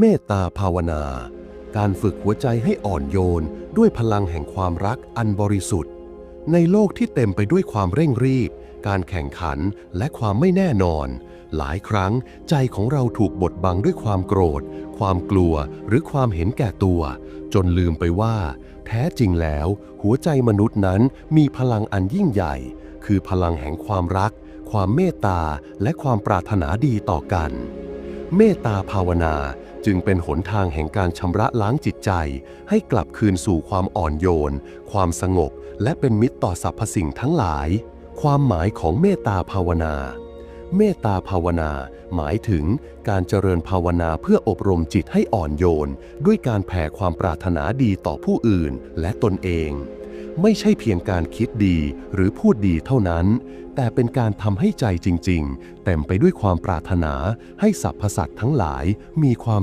เมตตาภาวนา การฝึกหัวใจให้อ่อนโยนด้วยพลังแห่งความรักอันบริสุทธิ์ ในโลกที่เต็มไปด้วยความเร่งรีบ การแข่งขันและความไม่แน่นอน หลายครั้งใจของเราถูกบดบังด้วยความโกรธ ความกลัวหรือความเห็นแก่ตัว จนลืมไปว่า แท้จริงแล้ว หัวใจมนุษย์นั้นมีพลังอันยิ่งใหญ่ คือพลังแห่งความรัก ความเมตตาและความปรารถนาดีต่อกัน เมตตาภาวนาจึงเป็นหนทางแห่งการชำระล้างจิตใจ ให้กลับคืนสู่ความอ่อนโยน ความสงบ และเป็นมิตรต่อสรรพสิ่งทั้งหลาย ความหมายของเมตตาภาวนา เมตตาภาวนา หมายถึงการเจริญภาวนาเพื่ออบรมจิตให้อ่อนโยน ด้วยการแผ่ความปรารถนาดีต่อผู้อื่นและตนเอง ไม่ใช่เพียงการคิดดีหรือพูดดีเท่านั้น แต่เป็นการทำให้ใจจริง ๆ เต็มไปด้วยความปรารถนาให้สรรพสัตว์ทั้งหลายมีความ